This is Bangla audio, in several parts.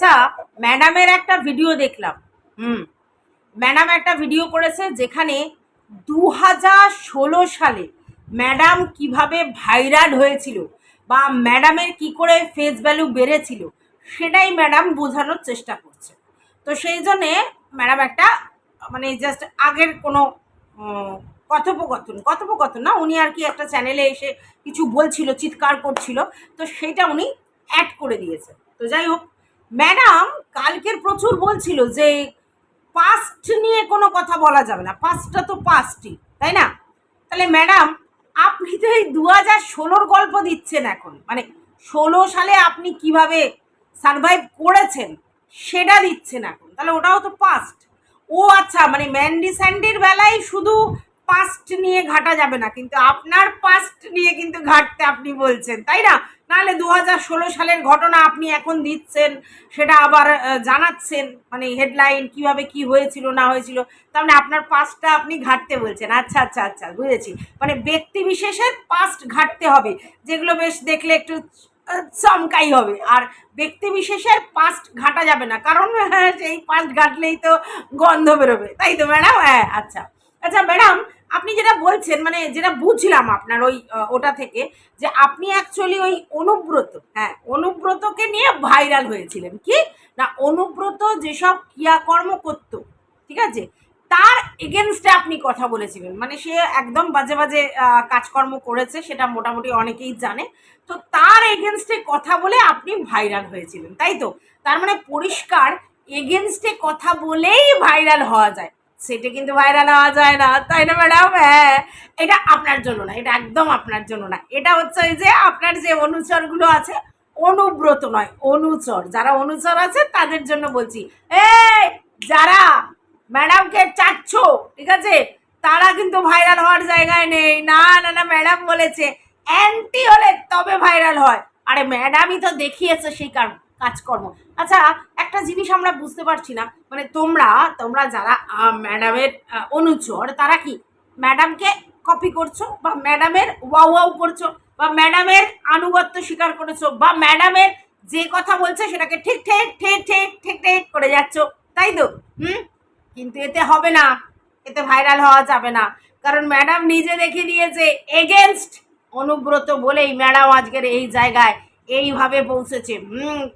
আচ্ছা ম্যাডামের একটা ভিডিও দেখলাম। হুম ম্যাডাম একটা ভিডিও করেছে যেখানে দু হাজার ষোলো সালে ম্যাডাম কীভাবে ভাইরাল হয়েছিল বা ম্যাডামের কি করে ফেস ভ্যালু বেড়েছিল, সেটাই ম্যাডাম বোঝানোর চেষ্টা করছে। তো সেই জন্যে ম্যাডাম একটা মানে জাস্ট আগের কোনো কথোপকথন কথোপকথন না, উনি আর কি একটা চ্যানেলে এসে কিছু বলছিল, চিৎকার করছিল, তো সেইটা উনি অ্যাড করে দিয়েছে। তো যাই হোক ম্যাডাম, কালকের প্রচুর বলছিল যে পাস্ট নিয়ে কোনো কথা বলা যাবে না। পাস্টটা তো পাস্টই তাই না? তাহলে ম্যাডাম, আপনি তো এই দু হাজার ষোলোর গল্প দিচ্ছেন এখন। মানে ষোলো সালে আপনি কীভাবে সারভাইভ করেছেন, সেটা দিচ্ছেন এখন। তাহলে ওটাও তো পাস্ট ও আচ্ছা মানে ম্যান্ডি স্যান্ডির বেলায় শুধু পাস্ট নিয়ে ঘাটা যাবে না, কিন্তু আপনার পাস্ট নিয়ে কিন্তু ঘাটতে আপনি বলছেন, তাই না? নাহলে দু হাজার ষোলো সালের ঘটনা আপনি এখন দিচ্ছেন সেটা আবার জানাচ্ছেন মানে হেডলাইন কীভাবে কি হয়েছিল না হয়েছিল তার মানে আপনার পাস্টটা আপনি ঘাটতে বলছেন। আচ্ছা আচ্ছা আচ্ছা বুঝেছি। মানে ব্যক্তি বিশেষের পাস্ট ঘাটতে হবে যেগুলো বেশ দেখলে একটু চমকাই হবে। আর ব্যক্তি বিশেষের পাস্ট ঘাটা যাবে না কারণ হ্যাঁ, সেই পাস্ট ঘাটলেই তো গন্ধ বেরোবে তাই তো ম্যাডাম? হ্যাঁ আচ্ছা। আচ্ছা ম্যাডাম আপনি যেটা বলছেন মানে যেটা বুঝলাম আপনার ওই ওটা থেকে, যে আপনি অ্যাকচুয়ালি ওই অনুব্রত হ্যাঁ অনুব্রতকে নিয়ে ভাইরাল হয়েছিলেন। কি? না, অনুব্রত যেসব ক্রিয়াকর্ম করত, ঠিক আছে, তার এগেনস্টে আপনি কথা বলেছিলেন। মানে সে একদম বাজে বাজে কাজকর্ম করেছে, সেটা মোটামুটি অনেকেই জানে। তো তার এগেনস্টে কথা বলে আপনি ভাইরাল হয়েছিলেন, তাই তো? তার মানে পরিষ্কার এগেনস্টে কথা বলেই ভাইরাল হওয়া যায়। সেটা কিন্তু ভাইরাল হওয়া যায় না, তাই না ম্যাডাম হ্যাঁ এটা আপনার জন্য না, এটা একদম আপনার জন্য না। এটা হচ্ছে ওই যে আপনার যে অনুচরগুলো আছে, অনুব্রত নয়, অনুচর। যারা অনুচর আছে, তাদের জন্য বলছি। এই, যারা ম্যাডামকে চাচ্ছ, ঠিক আছে? তারা কিন্তু ভাইরাল হওয়ার জায়গায় নেই। না না না ম্যাডাম বলেছে অ্যান্টি হলে তবে ভাইরাল হয়। আরে ম্যাডামই তো দেখিয়েছে সেই কার কাজকর্ম। আচ্ছা একটা জিনিস আমরা বুঝতে পারছি না। মানে তোমরা তোমরা যারা ম্যাডামের অনুচর, তারা কি ম্যাডামকে কপি করছ বা ম্যাডামের ওয়াও ওয়াও করছ বা ম্যাডামের আনুগত্য স্বীকার করেছ বা ম্যাডামের যে কথা বলছে সেটাকে ঠিক, ঠেক, ঠিক ঠিক ঠিক ঠিক করে যাচ্ছ? তাই তো? হুম? কিন্তু এতে হবে না। এতে ভাইরাল হওয়া যাবে না। কারণ ম্যাডাম নিজে দেখে দিয়েছে এগেনস্ট অনুব্রত বলেই ম্যাডাম আজকের এই জায়গায় এইভাবে পৌঁছেছে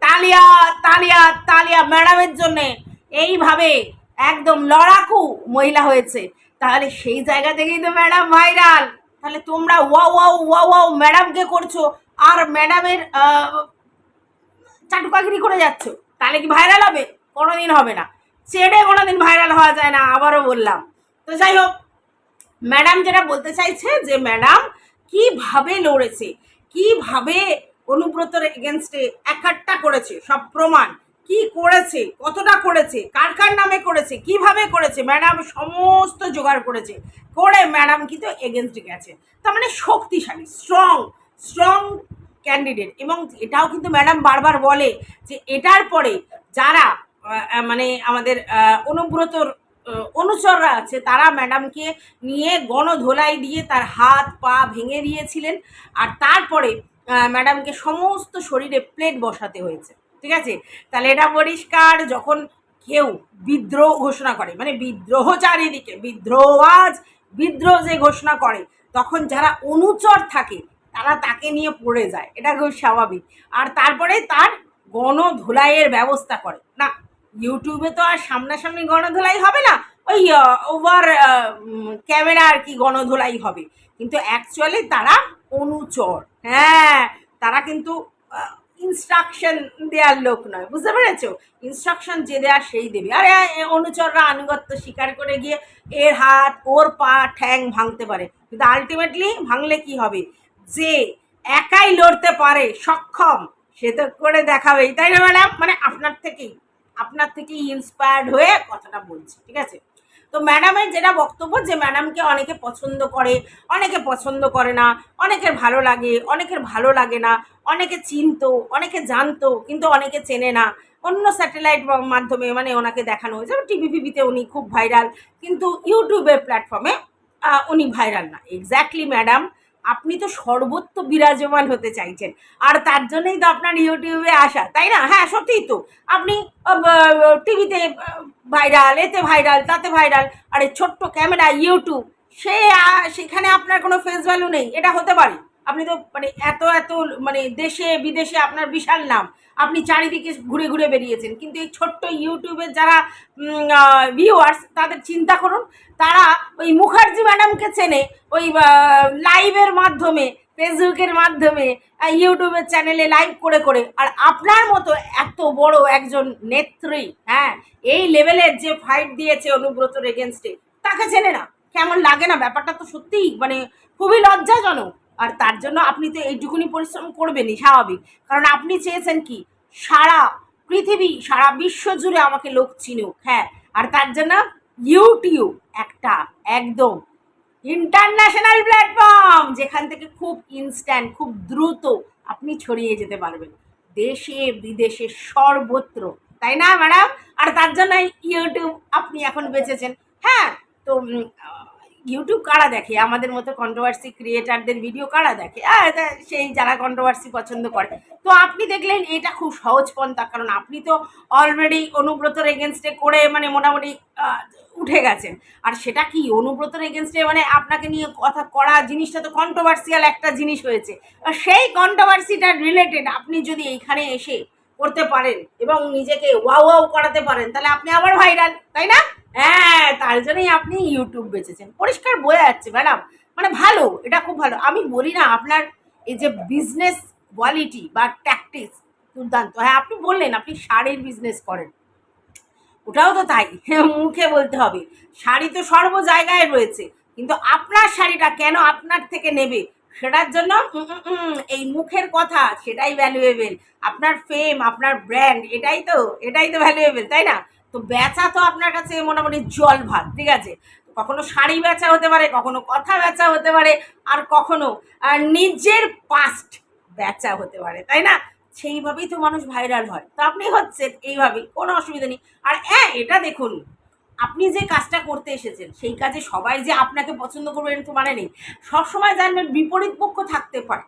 তালিয়া তালিয়া তালিয়া ম্যাডামের জন্যে এইভাবে একদম লড়াকু মহিলা হয়েছে। তাহলে সেই জায়গা থেকেই তো ম্যাডাম ভাইরাল। তাহলে তোমরা ওয়াও ওয়াও ওয়াও ওয়াও ম্যাডামকে করছ আর ম্যাডামের চাটুকাগিরি করে যাচ্ছ। তাহলে কি ভাইরাল হবে? কোনোদিন হবে না। ছেড়ে কোনোদিন ভাইরাল হওয়া যায় না, আবারও বললাম। তো যাই হোক, ম্যাডাম যেটা বলতে চাইছে যে ম্যাডাম কীভাবে লড়েছে, কীভাবে অনুব্রতর এগেনস্টে একাট্টা করেছে, সব প্রমাণ। কি করেছে? কতটা করেছে? কার কার নামে করেছে? কীভাবে করেছে? ম্যাডাম সমস্ত জোগাড় করেছে। করে ম্যাডাম কিন্তু এগেনস্টে গেছে। তার মানে শক্তিশালী স্ট্রং স্ট্রং ক্যান্ডিডেট এবং এটাও কিন্তু ম্যাডাম বারবার বলে যে এটার পরে যারা মানে আমাদের অনুব্রতর অনুচররা আছে, তারা ম্যাডামকে নিয়ে গণধোলাই দিয়ে তার হাত পা ভেঙে দিয়েছিলেন। আর তারপরে ম্যাডামকে সমস্ত শরীরে প্লেট বসাতে হয়েছে, ঠিক আছে? তাহলে এটা পরিষ্কার যখন কেউ বিদ্রোহ ঘোষণা করে মানে বিদ্রোহ চারিদিকে, বিদ্রোহ আজ, বিদ্রোহ যে ঘোষণা করে, তখন যারা অনুচর থাকে, তারা তাকে নিয়ে পড়ে যায়, এটা খুব স্বাভাবিক। আর তারপরে তার গণধোলাইয়ের ব্যবস্থা করে। না ইউটিউবে তো আর সামনাসামনি গণধোলাই হবে না, ওই ওভার ক্যামেরা আর কি গণধোলাই হবে। কিন্তু অ্যাকচুয়ালি তারা অনুচর। হ্যাঁ তারা কিন্তু ইনস্ট্রাকশন দেওয়ার লোক নয়, বুঝতে পেরেছ? ইনস্ট্রাকশন যে দেয়া সেই দেবে। আরে অনুচররা আনুগত্য স্বীকার করে গিয়ে এর হাত, ওর পা ঠ্যাং ভাঙতে পারে। কিন্তু আলটিমেটলি ভাঙলে কি হবে? যে একাই লড়তে পারে, সক্ষম, সে তো করে দেখাবেই। তাই না ম্যাডাম মানে আপনার থেকেই আপনার থেকেই ইন্সপায়ার্ড হয়ে কথাটা বলছি, ঠিক আছে? তো ম্যাডামের যেটা বক্তব্য যে ম্যাডামকে অনেকে পছন্দ করে, অনেকে পছন্দ করে না, অনেকের ভালো লাগে, অনেকের ভালো লাগে না, অনেকে চিনত, অনেকে জানতো, কিন্তু অনেকে চেনে না। অন্য স্যাটেলাইট মাধ্যমে মানে ওনাকে দেখানো হয়েছে টিভি ফিভিতে উনি খুব ভাইরাল, কিন্তু ইউটিউবের প্ল্যাটফর্মে উনি ভাইরাল না। এক্স্যাক্টলি ম্যাডাম আপনি তো সর্বত্র বিরাজমান হতে চাইছেন। আর তার জন্যই তো আপনার ইউটিউবে আসা, তাই না? হ্যাঁ সত্যিই তো। আপনি টিভিতে ভাইরাল, এতে ভাইরাল, তাতে ভাইরাল, আরে ছোট্ট ক্যামেরা, ইউটিউব, সে সেখানে আপনার কোনো ফেস ভ্যালু নেই, এটা হতে পারে। আপনি তো মানে এত এত মানে দেশে, বিদেশে আপনার বিশাল নাম। আপনি চারিদিকে ঘুরে ঘুরে বেরিয়েছেন। কিন্তু এই ছোট্ট ইউটিউবের যারা ভিউয়ার্স তাদের চিন্তা করুন, তারা ওই মুখার্জি ম্যাডামকে চেনে, ওই লাইভের মাধ্যমে ফেসবুকের মাধ্যমে ইউটিউবের চ্যানেলে লাইভ করে করে। আর আপনার মতো এত বড় একজন নেত্রী হ্যাঁ এই লেভেলের যে ফাইট দিয়েছে অনুব্রতর এগেনস্টে তাকে চেনে না। কেমন লাগে না? ব্যাপারটা তো সত্যিই মানে খুবই লজ্জাজনক। আর তার জন্য আপনি তো এইটুকুনি পরিশ্রম করবেনই, স্বাভাবিক। কারণ আপনি চেয়েছেন কি? সারা পৃথিবী, সারা বিশ্ব জুড়ে আমাকে লোক চিনুক হ্যাঁ। আর তার জন্য ইউটিউব একটা একদম ইন্টারন্যাশনাল প্ল্যাটফর্ম যেখান থেকে খুব ইনস্ট্যান্ট খুব দ্রুত আপনি ছড়িয়ে যেতে পারবেন। দেশে বিদেশে সর্বত্র, তাই না ম্যাডাম আর তার জন্য ইউটিউব আপনি এখন বেঁচেছেন। হ্যাঁ তো ইউটিউব কারা দেখে? আমাদের মতো কন্ট্রোভার্সি ক্রিয়েটারদের ভিডিও কারা দেখে? সেই যারা কন্ট্রোভার্সি পছন্দ করে। তো আপনি দেখলেন এটা খুব সহজ পন্থা, কারণ আপনি তো অলরেডি অনুব্রতর এগেনস্টে করে মানে মোটামুটি উঠে গেছেন। আর সেটা কি অনুব্রতর এগেনস্টে মানে আপনাকে নিয়ে কথা করা জিনিসটা তো কন্ট্রোভার্সিয়াল একটা জিনিস হয়েছে। আর সেই কন্ট্রোভার্সিটা রিলেটেড আপনি যদি এইখানে এসে করতে পারেন এবং নিজেকে ওয়াও ওয়াও করাতে পারেন, তাহলে আপনি আবার ভাইরাল তাই না? হ্যাঁ তার জন্যই আপনি ইউটিউব বেঁচেছেন। পরিষ্কার বোঝা যাচ্ছে ম্যাডাম মানে ভালো, এটা খুব ভালো। আমি বলি না, আপনার এই যে বিজনেস কোয়ালিটি বা ট্যাকটিক্স দুর্দান্ত। হ্যাঁ আপনি বললেন, আপনি শাড়ির বিজনেস করেন। ওটাও তো তাই মুখে বলতে হবে। শাড়ি তো সর্ব জায়গায় রয়েছে, কিন্তু আপনার শাড়িটা কেন আপনার থেকে নেবে? সেটার জন্য এই মুখের কথা, সেটাই ভ্যালুয়েবল আপনার ফেম আপনার ব্র্যান্ড এটাই তো এটাই তো ভ্যালুয়েবল তাই না? তো বেচা তো আপনার কাছে মোটামুটি জল ভাত, ঠিক আছে? কখনো শাড়ি বেচা হতে পারে, কখনো কথা বেচা হতে পারে, আর কখনো নিজের পাস্ট বেচা হতে পারে, তাই না? সেইভাবেই তো মানুষ ভাইরাল হয়। তো আপনি হচ্ছেন এইভাবেই কোনো অসুবিধা নেই। আর হ্যাঁ এটা দেখুন, আপনি যে কাজটা করতে এসেছেন, সেই কাজে সবাই যে আপনাকে পছন্দ করবে এরকম তো মানে নেই। সবসময় জানবেন বিপরীত পক্ষ থাকতে পারে।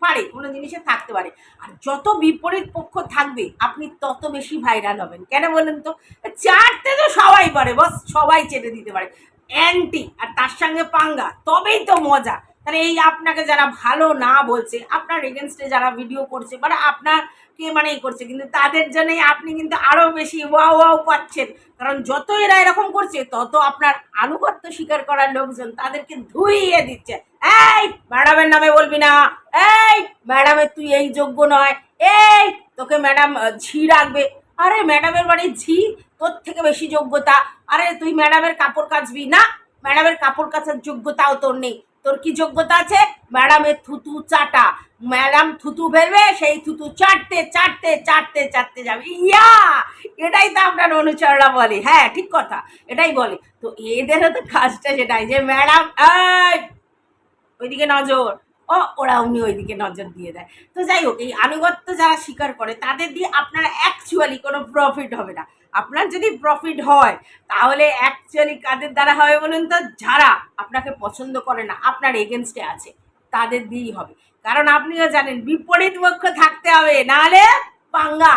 পারে, কোনো জিনিসে থাকতে পারে। আর যত বিপরীত পক্ষ থাকবে, আপনি তত বেশি ভাইরাল হবেন। কেন বলেন তো? চারতে তো সবাই পারে, বস, সবাই চেটে দিতে পারে। অ্যান্টি আর তার সঙ্গে পাঙ্গা, তবেই তো মজা। তাহলে এই আপনাকে যারা ভালো না বলছে, আপনার এগেনস্টে যারা ভিডিও করছে মানে আপনাকে মানে করছে, কিন্তু তাদের জন্যই আপনি কিন্তু আরও বেশি ওয়াও ওয়াও পাচ্ছেন। কারণ যত এরা এরকম করছে, তত আপনার আনুগত্য স্বীকার করার লোকজন তাদেরকে ধুইয়ে দিচ্ছে। এই ম্যাডামের নামে বলবি না। এই ম্যাডামের তুই এই যোগ্য নয়। এই, তোকে ম্যাডাম ঝি রাখবে। আরে ম্যাডামের বাড়ি ঝি? তোর থেকে বেশি যোগ্যতা। আরে, তুই ম্যাডামের কাপড় কাচবি না? ম্যাডামের কাপড় কাচার যোগ্যতাও তোর নেই। তোর কি যোগ্যতা আছে? ম্যাডামের থুতু চাটা। ম্যাডাম থুতু ফেলবে, সেই থুতু চাটতে চাটতে চাটতে চাটতে যাবে। ইয়া! এটাই তো আপনার অনুচররা বলে। হ্যাঁ ঠিক কথা। এটাই বলে। তো এদেরও তো কাজটা সেটাই যে ম্যাডাম ওইদিকে নজর। ও, ওরা উনি ওইদিকে নজর দিয়ে দেয়। তো যাই হোক, এই আনুগত্য যারা স্বীকার করে, তাদের দিয়ে আপনার অ্যাকচুয়ালি কোনো প্রফিট হবে না। আপনার যদি প্রফিট হয়, তাহলে অ্যাকচুয়ালি কাদের দ্বারা হবে বলুন তো? যারা আপনাকে পছন্দ করে না, আপনার এগেনস্টে আছে, তাদের দিয়েই হবে। কারণ আপনিও জানেন বিপরীত পক্ষ থাকতে হবে, নাহলে পাঙ্গা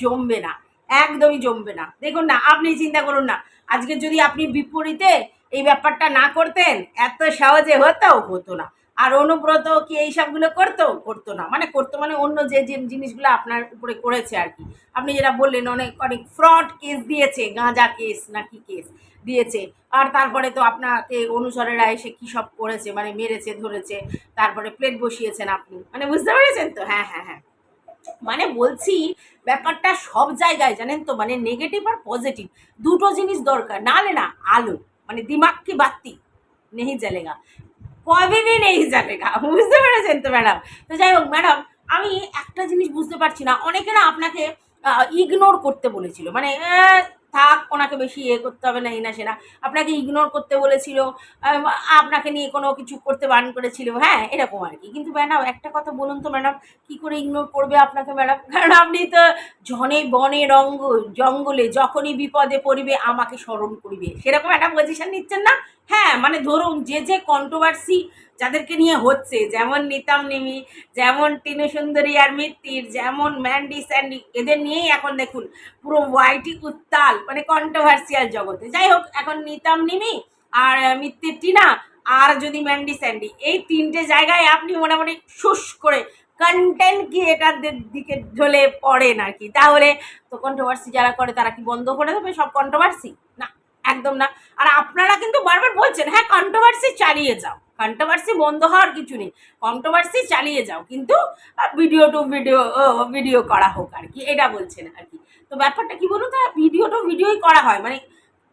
জমবে না, একদমই জমবে না। দেখুন না, আপনি চিন্তা করুন না, আজকে যদি আপনি বিপরীতে এই ব্যাপারটা না করতেন, এত সহজে হতো হতো না। আর অনুব্রত কি এই সবগুলো করতো? করতো না। মানে করতো মানে অন্য যে যে জিনিসগুলো আপনার উপরে করেছে আর কি। আপনি যেটা বললেন, অনেক অনেক ফ্রড কেস দিয়েছে, গাঁজা কেস না কি কেস দিয়েছে। আর তারপরে তো আপনাকে অনুসরেরা এসে কী সব করেছে? মানে মেরেছে, ধরেছে, তারপরে প্লেট বসিয়েছেন আপনি। মানে বুঝতে পেরেছেন তো? হ্যাঁ হ্যাঁ হ্যাঁ। মানে বলছি, ব্যাপারটা সব জায়গায় জানেন তো? মানে নেগেটিভ আর পজিটিভ দুটো জিনিস দরকার। নাহলে না, আলো। মানে দিমাগ কি বাত্তি নেই জ্বলেগা। কবে ভি নেই জ্বলেগা বুঝতে পেরেছেন তো, ম্যাডাম? তো যাই হোক, ম্যাডাম, আমি একটা জিনিস বুঝতে পারছি না। অনেকে না আপনাকে ইগনোর করতে বলেছিল। মানে থাক, ওনাকে বেশি ইয়ে করতে হবে না, এই না সেনা আপনাকে ইগনোর করতে বলেছিল আপনাকে নিয়ে কোনো কিছু করতে বারণ করেছিল। হ্যাঁ এরকম আর কি। কিন্তু ম্যাডাম, একটা কথা বলুন তো, ম্যাডাম, কি করে ইগনোর করবে আপনাকে, ম্যাডাম? কারণ আপনি তো ঝনে বনে রঙ্গ, জঙ্গলে যখনই বিপদে পড়িবে, আমাকে স্মরণ করিবে। সেরকম একটা পজিশন নিচ্ছেন না? হ্যাঁ মানে ধরুন যে যে কন্ট্রোভার্সি যাদেরকে নিয়ে হচ্ছে, যেমন নিতাম নিমি, যেমন টিনু সুন্দরী আর মিত্তির, যেমন ম্যান্ডি স্যান্ডি, এদের নিয়েই এখন দেখুন পুরো ওয়াইটি উত্তাল মানে কন্ট্রোভার্সিয়াল জগতে। যাই হোক, এখন নিতাম নিমি আর মিত্তির টিনা আর যদি ম্যান্ডি স্যান্ডি, এই তিনটে জায়গায় আপনি মোটামুটি শুষ করে কন্টেন্ট কি এটার দিকে ঢলে পড়েন আর কি। তাহলে তো কন্ট্রোভার্সি যারা করে, তারা কি বন্ধ করে দেবে সব কন্ট্রোভার্সি একদম না। আর আপনারা কিন্তু বারবার বলছেন হ্যাঁ কন্ট্রোভার্সি চালিয়ে যাও। কন্ট্রোভার্সি বন্ধ হওয়ার কিছু নেই। কন্ট্রোভার্সি চালিয়ে যাও, কিন্তু ভিডিও টু ভিডিও ভিডিও করা হোক আর কি, এটা বলছেন আর কি। তো ব্যাপারটা কি বলুন তো ভিডিও টু ভিডিওই করা হয়। মানে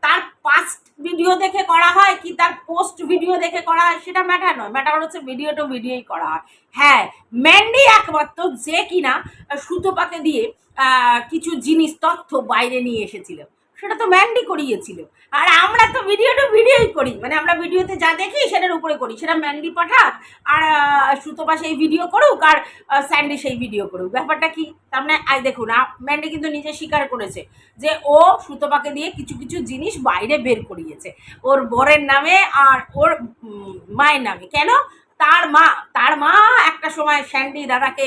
তার পাস্ট ভিডিও দেখে করা হয় কি তার পোস্ট ভিডিও দেখে করা হয়, সেটা ম্যাটার নয়। ম্যাটার হচ্ছে ভিডিও টু ভিডিওই করা হয়। হ্যাঁ ম্যান্ডি একমাত্র যে কিনা সুতোপাকে দিয়ে কিছু জিনিস, তথ্য বাইরে নিয়ে এসেছিল। সেটা তো ম্যান্ডি করিয়েছিল। আর আমরা তো ভিডিও টু ভিডিওই করি। মানে আমরা ভিডিওতে যা দেখি সেটার উপরে করি। সেটা ম্যান্ডি পাঠাক আর সুতপা সেই ভিডিও করুক আর স্যান্ডি সেই ভিডিও করুক। ব্যাপারটা কি? তার মানে আই, দেখুন ম্যান্ডি কিন্তু নিজে স্বীকার করেছে যে ও সুতপাকে দিয়ে কিছু কিছু জিনিস বাইরে বের করিয়েছে। ওর বরের নামে আর ওর মায়ের নামে। কেন? তার মা তার মা একটা সময় স্যান্ডি দাদাকে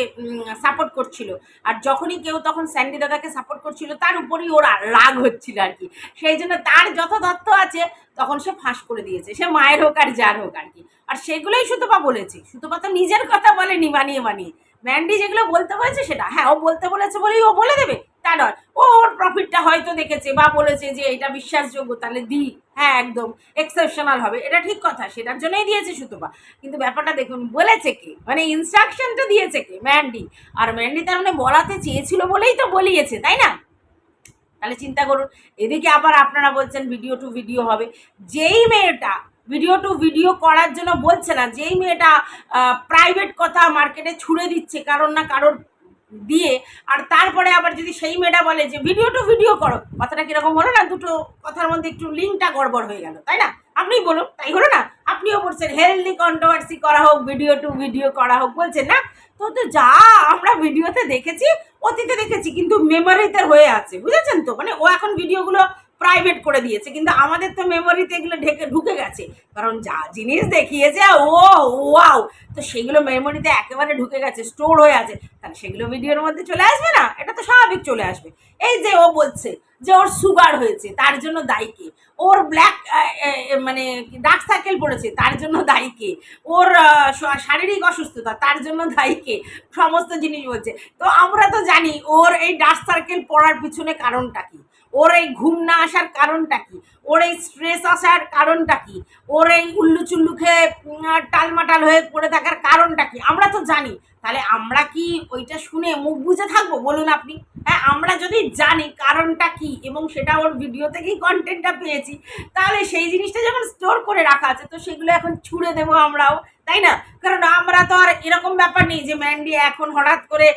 সাপোর্ট করছিল। আর যখনই কেউ তখন স্যান্ডি দাদাকে সাপোর্ট করছিল, তার উপরেই ওর রাগ হচ্ছিল আর কি। সেই জন্য তার যত তথ্য আছে, তখন সে ফাঁস করে দিয়েছে। সে মায়ের হোক আর যার হোক আর কি। আর সেগুলোই সুতপা বলেছে। সুতপা তো নিজের কথা বলেনি বানিয়ে বানিয়ে ম্যান্ডি যেগুলো বলতে বলেছে সেটা হ্যাঁ ও বলতে বলেছে বলেই ও বলে দেবে। তা নয়। ও ওর প্রফিটটা হয়তো দেখেছে বা বলেছে যে এটা বিশ্বাসযোগ্য, তাহলে দিই হ্যাঁ একদম। এক্সেপশনাল হবে। এটা ঠিক কথা, সেটার জন্যই দিয়েছে সুতপা। কিন্তু ব্যাপারটা দেখুন, বলেছে কে? মানে ইনস্ট্রাকশনটা দিয়েছে কে? ম্যান্ডি আর ম্যান্ডি তার মানে বলাতে চেয়েছিল বলেই তো বলিয়েছে, তাই না? তাহলে চিন্তা করুন, এদিকে আবার আপনারা বলছেন ভিডিও টু ভিডিও হবে। যেই মেয়েটা ভিডিও টু ভিডিও করার জন্য বলছে না, যেই মেয়েটা প্রাইভেট কথা মার্কেটে ছুড়ে দিচ্ছে, কারণ না কারোর দিয়ে, আর তারপরে আবার যদি সেই মেয়েটা বলে যে, ভিডিও টু ভিডিও করো। কথাটা কীরকম হলো না? দুটো কথার মধ্যে একটু লিঙ্কটা গড়বড় হয়ে গেল, তাই না? আপনিই বলুন, তাই হলো না? আপনিও বলছেন, হেলদি কন্ট্রোভার্সি করা হোক, ভিডিও টু ভিডিও করা হোক, বলছেন না? তো তো যা আমরা ভিডিওতে দেখেছি, অতীতে দেখেছি, কিন্তু মেমোরিতে হয়ে আছে, বুঝেছেন তো? মানে ও এখন ভিডিওগুলো প্রাইভেট করে দিয়েছে, কিন্তু আমাদের তো মেমোরিতে এগুলো ঢেকে, ঢুকে গেছে। কারণ যা জিনিস দেখিয়েছে, ও ওয়াও তো সেগুলো মেমোরিতে একেবারে ঢুকে গেছে স্টোর হয়ে আছে। তাহলে সেগুলো ভিডিওর মধ্যে চলে আসবে না? এটা তো স্বাভাবিক চলে আসবে। এই যে ও বলছে যে ওর সুগার হয়েছে, তার জন্য দায়ী কে? ওর ব্ল্যাক মানে ডার্ক সার্কেল পড়েছে, তার জন্য দায়ী কে? ওর শারীরিক অসুস্থতা, তার জন্য দায়ী কে? সমস্ত জিনিস বলছে। তো আমরা তো জানি ওর এই ডার্ক সার্কেল পড়ার পিছনে কারণটা কি। ওর এই ঘুম না আসার কারণটা কি? ওর এই স্ট্রেস আসার কারণটা কি? ওর এই উল্লু চুল্লু খেয়ে টালমাটাল হয়ে পড়ে থাকার কারণটা কি? আমরা তো জানি। তাহলে আমরা কি ওইটা শুনে মুখ বুঝে থাকব? বলুন আপনি। হ্যাঁ আমরা যদি জানি কারণটা কি এবং সেটা ওর ভিডিও থেকেই কন্টেন্টটা পেয়েছি, তাহলে সেই জিনিসটা যখন স্টোর করে রাখা আছে, তো সেগুলো এখন ছুঁড়ে দেবো আমরাও, তাই না? কারণ আমরা তো আর এরকম ব্যাপার নেই যে ম্যান্ডি এখন হঠাৎ করে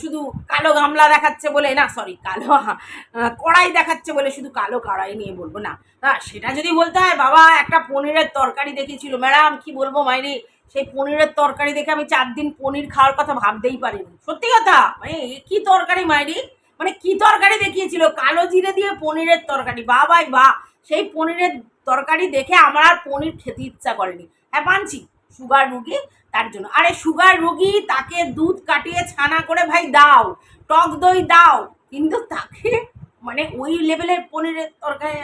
শুধু কালো গামলা দেখাচ্ছে বলে, না সরি কালো কড়াই দেখাচ্ছে বলে শুধু কালো কড়াই নিয়ে বলব না। সেটা যদি বলতে হয়, বাবা, একটা পনিরের তরকারি দেখিয়েছিল ম্যাডাম, কি বলব, মাইরি? সেই পনিরের তরকারি দেখে আমি চার দিন পনির খাওয়ার কথা ভাবতেই পারিনি। সত্যি কথা? মানে কি তরকারি মাইরি? মানে কি তরকারি দেখিয়েছিল? কালো জিরে দিয়ে পনিরের তরকারি। বা বাই বা সেই পনিরের তরকারি দেখে আমার আর পনির খেতে ইচ্ছা করেনি। হ্যাঁ মানছি। সুগার রুগী, তার জন্য। আরে, সুগার রুগী, তাকে দুধ কাটিয়ে ছানা করে ভাই দাও, টক দই দাও। কিন্তু তাকে মানে ওই লেভেলের পনিরের তরকারি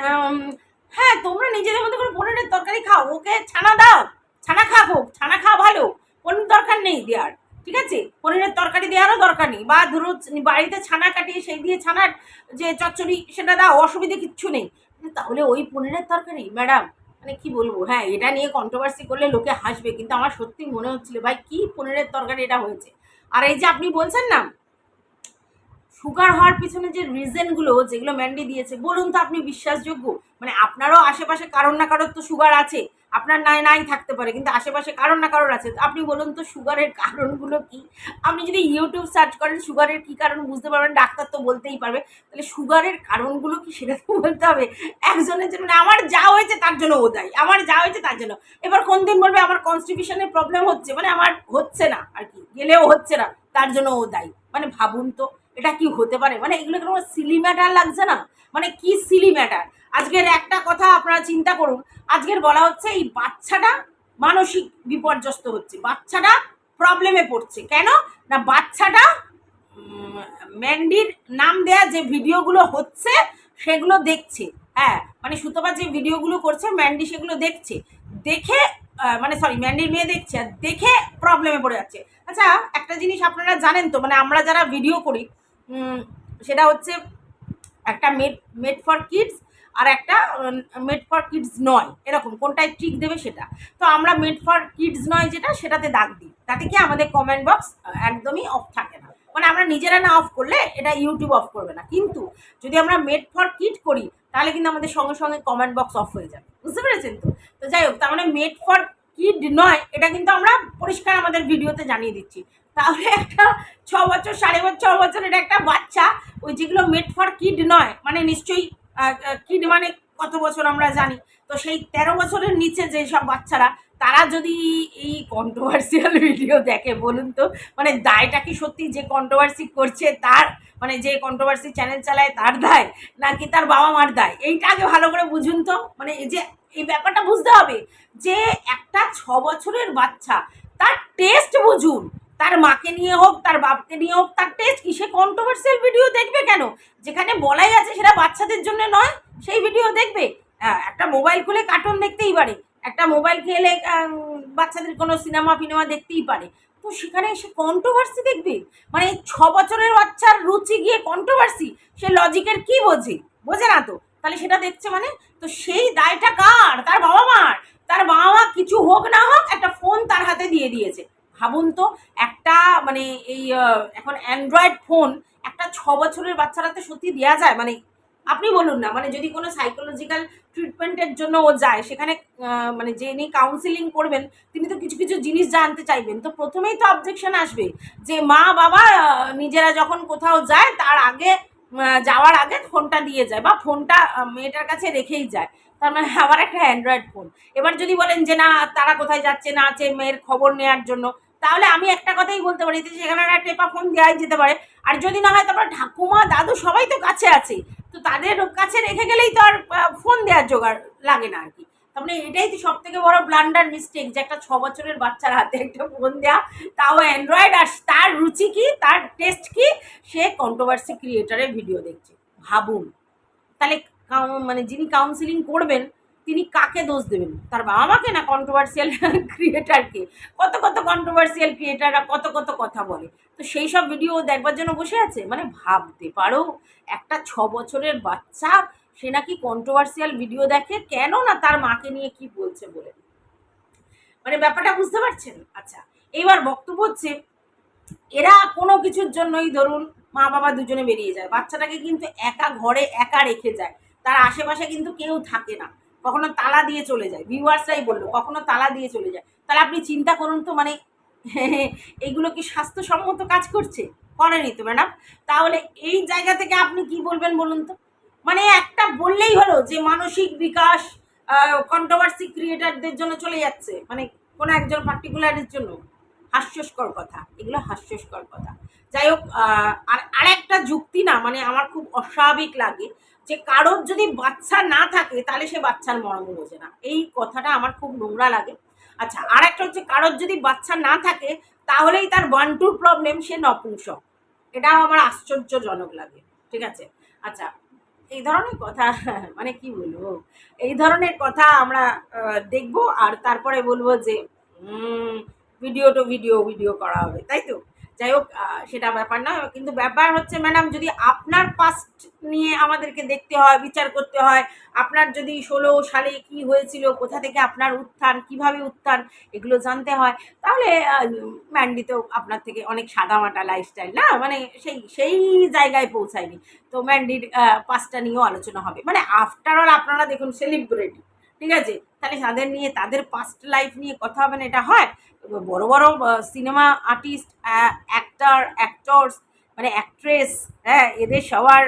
হ্যাঁ তোমরা নিজেদের মধ্যে করে পনিরের তরকারি খাও। ওকে ছানা দাও। ছানা খা হোক, ছানা খাওয়া ভালো, পনির দরকার নেই দেওয়ার ঠিক আছে? পনিরের তরকারি দেওয়ারও দরকার নেই, বা ধরো বাড়িতে ছানা কাটিয়ে সেই দিয়ে ছানার যে চচ্চড়ি সেটা দাও, অসুবিধে কিচ্ছু নেই। তাহলে ওই পনিরের তরকারি, ম্যাডাম মানে কি বলব? হ্যাঁ এটা নিয়ে কন্ট্রোভার্সি করলে লোকে হাসবে, কিন্তু আমার সত্যি মনে হচ্ছিল, ভাই, কি পনিরের তরকারি এটা হয়েছে? আর এই যে আপনি বলছেন না সুগার হওয়ার পিছনে যে রিজনগুলো যেগুলো ম্যান্ডি দিয়েছে, বলুন তো আপনি বিশ্বাসযোগ্য? মানে আপনারও আশেপাশে কারোর না কারোর তো সুগার আছে। আপনার নাই নাই থাকতে পারে, কিন্তু আশেপাশে কারোর না কারোর আছে। আপনি বলুন তো, সুগারের কারণগুলো কি? আপনি যদি ইউটিউব সার্চ করেন, সুগারের কি কারণ বুঝতে পারবেন, ডাক্তার তো বলতেই পারবে। তাহলে সুগারের কারণগুলো কি সেটা তো বলতে হবে। একজনের জন্য মানে আমার যা হয়েছে তার জন্য ও দায়ী আমার যা হয়েছে তার জন্য। এবার কোন দিন বলবে, আমার কনস্টিটিউশনের প্রবলেম হচ্ছে? মানে আমার হচ্ছে না আর কি, গেলেও হচ্ছে না, তার জন্য ও দায়ী। মানে ভাবুন তো। এটা কি হতে পারে? মানে এগুলো কোনো সিলি ম্যাটার লাগছে না? মানে কি সিলি ম্যাটার আজকের একটা কথা আপনারা চিন্তা করুন। আজকের বলা হচ্ছে এই বাচ্চাটা মানসিক বিপর্যস্ত হচ্ছে। বাচ্চাটা প্রবলেমে পড়ছে। কেন? না বাচ্চাটা ম্যান্ডির নাম দেয়া যে ভিডিওগুলো হচ্ছে, সেগুলো দেখছে। হ্যাঁ মানে সুতপা যে ভিডিওগুলো করছে ম্যান্ডি সেগুলো দেখছে। দেখে মানে সরি ম্যান্ডির মেয়ে দেখছে। আর দেখে প্রবলেমে পড়ে যাচ্ছে। আচ্ছা একটা জিনিস আপনারা জানেন তো মানে আমরা যারা ভিডিও করি সেটা হচ্ছে একটা মেড মেড ফর কিডস আর একটা মেড ফর কিডস নয়। এরকম, কোনটায় ট্রিক দেবে সেটা। তো আমরা মেড ফর কিডস নয় যেটা, সেটাতে দাগ দিই। তাতে কি আমাদের কমেন্ট বক্স একদমই অফ থাকে না। মানে আমরা নিজেরা না অফ করলে এটা ইউটিউব অফ করবে না। কিন্তু যদি আমরা মেড ফর কিড করি, তাহলে কিন্তু আমাদের সঙ্গে সঙ্গে কমেন্ট বক্স অফ হয়ে যাবে। বুঝতে পেরেছেন তো? তো যাই হোক, তার মানে মেড ফর কিড নয়, এটা কিন্তু আমরা পরিষ্কার আমাদের ভিডিওতে জানিয়ে দিচ্ছি। তাহলে একটা ছ বছর, সাড়ে বছর, ছ বছরের একটা বাচ্চা, ওই যেগুলো মেড ফর কিড নয় মানে নিশ্চয়ই কিড মানে কত বছর আমরা জানি। তো সেই তেরো বছরের নিচে যে সব বাচ্চারা, তারা যদি এই কন্ট্রোভার্সিয়াল ভিডিও দেখে, বলুন তো মানে দায়টা কি সত্যি যে কন্ট্রোভার্সি করছে তার মানে যে কন্ট্রোভার্সি চ্যানেল চালায় তার দায়, নাকি তার বাবা মার দায়? এইটা আগে ভালো করে বুঝুন তো মানে এই যে, এই ব্যাপারটা বুঝতে হবে যে একটা ছ বছরের বাচ্চা, তার টেস্ট বুঝুন। তার মাকে নিয়ে হোক তার বাপকে নিয়ে হোক তার টেস্ট কি? সে কন্ট্রোভার্সিয়াল ভিডিও দেখবে কেন? যেখানে বলাই আছে সেটা বাচ্চাদের জন্য নয় সেই ভিডিও দেখবে। হ্যাঁ, একটা মোবাইল খুলে কার্টুন দেখতেই পারে। একটা মোবাইল খেলে বাচ্চাদের কোনো সিনেমা ফিনেমা দেখতেই পারে। তো সেখানে সে কন্ট্রোভার্সি দেখবে? মানে ছ বছরের বাচ্চার রুচি গিয়ে কন্ট্রোভার্সি সে লজিকের কি বোঝে? বোঝে না তো? তাহলে সেটা দেখছে মানে? তো সেই দায়টা কার? তার বাবা মার। তার বাবা মা কিছু হোক না হোক একটা ফোন তার হাতে দিয়ে দিয়েছে। ভাবুন তো, একটা মানে এই এখন অ্যান্ড্রয়েড ফোন একটা ছ বছরের বাচ্চার হাতে সত্যি দেওয়া যায়? মানে আপনি বলুন না মানে যদি কোনো সাইকোলজিক্যাল ট্রিটমেন্টের জন্য ও যায়, সেখানে মানে যিনি কাউন্সিলিং করবেন, তিনি তো কিছু কিছু জিনিস জানতে চাইবেন। তো প্রথমেই তো অবজেকশন আসবে যে, মা বাবা নিজেরা যখন কোথাও যায়, তার আগে যাওয়ার আগে ফোনটা দিয়ে যায় বা ফোনটা মেয়েটার কাছে রেখেই যায়। তার মানে আবার একটা অ্যান্ড্রয়েড ফোন এবার যদি বলেন যে, না, তারা কোথায় যাচ্ছে না আছে, মেয়ের খবর নেওয়ার জন্য তাহলে আমি একটা কথাই বলতে পারি যে সেখানে একটা টেপা ফোন দেওয়াই যেতে পারে। আর যদি না হয় তারপর ঠাকুমা, দাদু সবাই তো কাছে আছে, তো তাদের কাছে রেখে গেলেই তো আর ফোন দেওয়ার জোগাড় লাগে না আর কি। তার মানে এটাই তো সব থেকে বড় ব্লান্ডার মিস্টেক যে একটা ছ বছরের বাচ্চার হাতে একটা ফোন দেওয়া তাও অ্যান্ড্রয়েড আর তার রুচি কি, তার টেস্ট কি, সে কন্ট্রোভার্সি ক্রিয়েটারের ভিডিও দেখছে। ভাবুন। তাহলে মানে যিনি কাউন্সিলিং করবেন তিনি কাকে দোষ দেবেন? তার বাবা মাকে না কন্ট্রোভার্সিয়াল ক্রিয়েটারকে কত কত কন্ট্রোভার্সিয়াল ক্রিয়েটাররা কত কত কথা বলে। তো সেই সব ভিডিও দেখবার জন্য বসে আছে? মানে ভাবতে পারো, একটা ছ বছরের বাচ্চা, সে নাকি কন্ট্রোভার্সিয়াল ভিডিও দেখে, কেন না তার মাকে নিয়ে কি বলছে বলে? মানে ব্যাপারটা বুঝতে পারছেন? আচ্ছা এইবার বক্তব্য হচ্ছে, এরা কোনো কিছুর জন্যই ধরুন মা বাবা দুজনে বেরিয়ে যায়। বাচ্চাটাকে কিন্তু একা ঘরে একা রেখে যায়। তার আশেপাশে কিন্তু কেউ থাকে না। কখনো তালা দিয়ে চলে যায় ভিউয়ার্সরাই বলল, কখনো তালা দিয়ে চলে যায়। তাহলে আপনি চিন্তা করুন তো মানে এইগুলো কি স্বাস্থ্যসম্মত কাজ করছে? করেনি তো ম্যাডাম তাহলে এই জায়গা থেকে আপনি কি বলবেন বলুন তো? মানে একটা বললেই হলো যে মানসিক বিকাশ কন্ট্রোভার্সি ক্রিয়েটারদের জন্য চলে যাচ্ছে। মানে কোনো একজন পার্টিকুলারের জন্য। হাস্যস্কর কথা, এগুলো হাস্যস্কর কথা। যাই হোক আর আরেকটা যুক্তি না মানে আমার খুব অস্বাভাবিক লাগে। যে কারোর যদি বাচ্চা না থাকে, তাহলে সে বাচ্চার মর্ম বোঝে না। এই কথাটা আমার খুব নোংরা লাগে। আচ্ছা আর একটা হচ্ছে কারোর যদি বাচ্চা না থাকে, তাহলেই তার ওয়ান টুর প্রবলেম সে নপুংসক। এটাও আমার আশ্চর্যজনক লাগে, ঠিক আছে? আচ্ছা এই ধরনের কথা মানে কি বলব? এই ধরনের কথা আমরা দেখব, আর তারপরে বলব যে ভিডিও টু ভিডিও ভিডিও করা হবে, তাই তো? যাই হোক সেটা ব্যাপার না। কিন্তু ব্যাপার হচ্ছে ম্যাডাম যদি আপনার পাস্ট নিয়ে আমাদেরকে দেখতে হয়, বিচার করতে হয়, আপনার যদি ষোলো সালে কি হয়েছিল, কোথা থেকে আপনার উত্থান, কীভাবে উত্থান, এগুলো জানতে হয়, তাহলে ম্যান্ডি তো আপনার থেকে অনেক সাদামাটা লাইফস্টাইল না? মানে সেই সেই জায়গায় পৌঁছায়নি। তো ম্যান্ডির পাঁচটা নিয়েও আলোচনা হবে। মানে আফটার অল আপনারা দেখুন সেলিব্রিটি ঠিক আছে? তাহলে তাদের নিয়ে, তাদের পাস্ট লাইফ নিয়ে কথা হবে না, এটা হয়? বড় বড় সিনেমা আর্টিস্ট অ্যাক্টার অ্যাক্টরস মানে অ্যাক্ট্রেস হ্যাঁ এদের সবার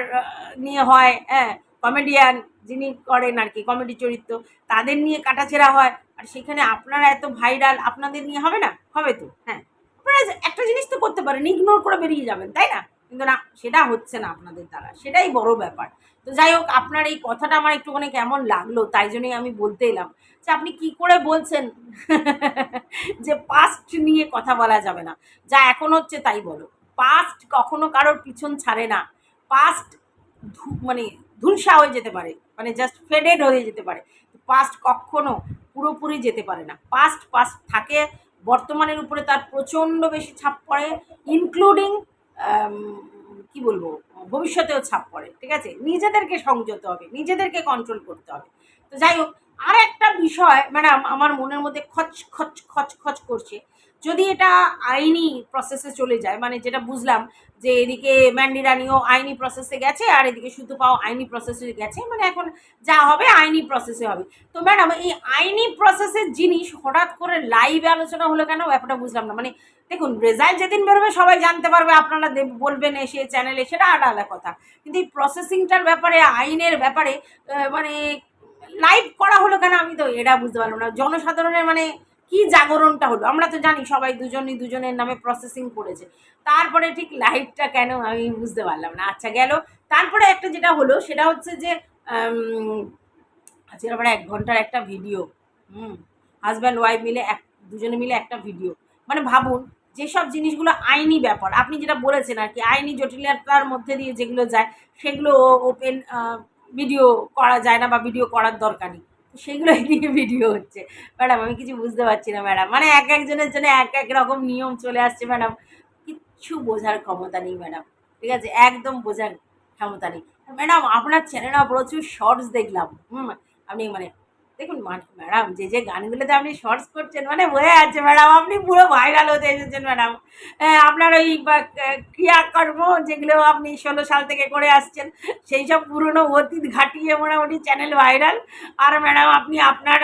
নিয়ে হয় হ্যাঁ কমেডিয়ান যিনি করেন আর কি কমেডি চরিত্র, তাদের নিয়ে কাটাছেড়া হয়। আর সেখানে আপনারা এত ভাইরাল আপনাদের নিয়ে হবে না? হবে তো হ্যাঁ। আপনারা একটা জিনিস তো করতে পারেন ইগনোর করে বেরিয়ে যাবেন, তাই না? কিন্তু না, সেটা হচ্ছে না আপনাদের দ্বারা। সেটাই বড় ব্যাপার। তো যাই হোক, আপনার এই কথাটা আমার একটুখানি কেমন লাগল, তাই জন্যই আমি বলতে এলাম যে, আপনি কি করে বলছেন যে পাস্ট নিয়ে কথা বলা যাবে না? যা এখন হচ্ছে তাই বলো। পাস্ট কখনো কারোর পিছন ছাড়ে না। পাস্ট মানে ধুলসা হয়ে যেতে পারে। মানে জাস্ট ফেডেড হয়ে যেতে পারে। পাস্ট কখনো পুরোপুরি যেতে পারে না। পাস্ট পাস্ট থাকে, বর্তমানের উপরে তার প্রচণ্ড বেশি ছাপ পড়ে ইনক্লুডিং কি বলব? ভবিষ্যতেও ছাপ পড়ে, ঠিক আছে? নিজেদেরকে সংযত হবে, নিজেদেরকে কন্ট্রোল করতে হবে। তো যাই হোক আর একটা বিষয় ম্যাডাম আমার মনের মধ্যে খচ খচ খচ খচ করছে। যদি এটা আইনি প্রসেসে চলে যায় মানে যেটা বুঝলাম যে এদিকে ম্যান্ডি রানিও আইনি প্রসেসে গেছে আর এদিকে শুধু পাও আইনি প্রসেসে গেছে মানে এখন যা হবে আইনি প্রসেসে হবে। তো ম্যাডাম এই আইনি প্রসেসের জিনিস হঠাৎ করে লাইভ আলোচনা হলো কেন? ব্যাপারটা বুঝলাম না। মানে দেখুন রেজাল্ট যেদিন বেরোবে সবাই জানতে পারবে, আপনারা বলবেন এসে চ্যানেলে সেটা আলাদা কথা। কিন্তু এই প্রসেসিংটার ব্যাপারে, আইনের ব্যাপারে মানে লাইভ করা হলো কেন? আমি তো এটা বুঝতে পারলাম না। জনসাধারণের মানে কি জাগরণটা হলো? আমরা তো জানি সবাই দুজনই দুজনের নামে প্রসেসিং করেছে। তারপরে ঠিক লাইভটা কেন আমি বুঝতে পারলাম না। আচ্ছা গেল। তারপরে একটা যেটা হলো সেটা হচ্ছে যে উম, আজকের আবার এক ঘণ্টার একটা ভিডিও হুম হাজব্যান্ড ওয়াইফ মিলে এক দুজনে মিলে একটা ভিডিও মানে ভাবুন যেসব জিনিসগুলো আইনি ব্যাপার আপনি যেটা বলেছেন আর কি আইনি জটিলতার মধ্যে দিয়ে যেগুলো যায় সেগুলো ওপেন ভিডিও করা যায় না বা ভিডিও করার দরকার নেই। সেগুলোই নিয়ে ভিডিও হচ্ছে। ম্যাডাম আমি কিছু বুঝতে পারছি না ম্যাডাম মানে এক একজনের জন্য এক এক রকম নিয়ম চলে আসছে ম্যাডাম কিচ্ছু বোঝার ক্ষমতা নেই ম্যাডাম ঠিক আছে? একদম বোঝার ক্ষমতা নেই। ম্যাডাম আপনার চ্যানেলে প্রচুর শর্টস দেখলাম। হুম, আপনি মানে দেখুন ম্যাডাম যে যে গানগুলোতে আপনি শর্টস করছেন মানে বোঝা যাচ্ছে ম্যাডাম আপনি পুরো ভাইরাল হতে এসেছেন ম্যাডাম আপনার ওই ক্রিয়াকর্ম যেগুলো আপনি ষোলো সাল থেকে করে আসছেন, সেই সব পুরনো অতীত ঘাটিয়ে মোটামুটি চ্যানেল ভাইরাল আর ম্যাডাম আপনি আপনার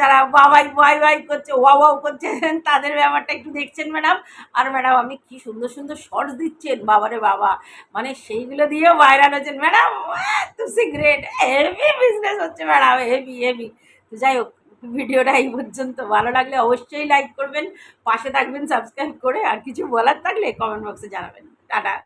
যারা বাবাই ওয়াই ওয়াই করছে ওয়া ওয়াও করছেন তাদের ব্যাপারটা একটু দেখছেন ম্যাডাম আর ম্যাডাম আপনি কি সুন্দর সুন্দর শর্টস দিচ্ছেন, বাবারে বাবা। মানে সেইগুলো দিয়েও ভাইরাল হচ্ছেন ম্যাডাম তুসি গ্রেট হেভি বিজনেস হচ্ছে ম্যাডাম হেভি হেভি তো যাই হোক, ভিডিওটা এই পর্যন্ত। ভালো লাগলে অবশ্যই লাইক করবেন, পাশে থাকবেন সাবস্ক্রাইব করে, আর কিছু বলার থাকলে কমেন্ট বক্সে জানাবেন। টাটা।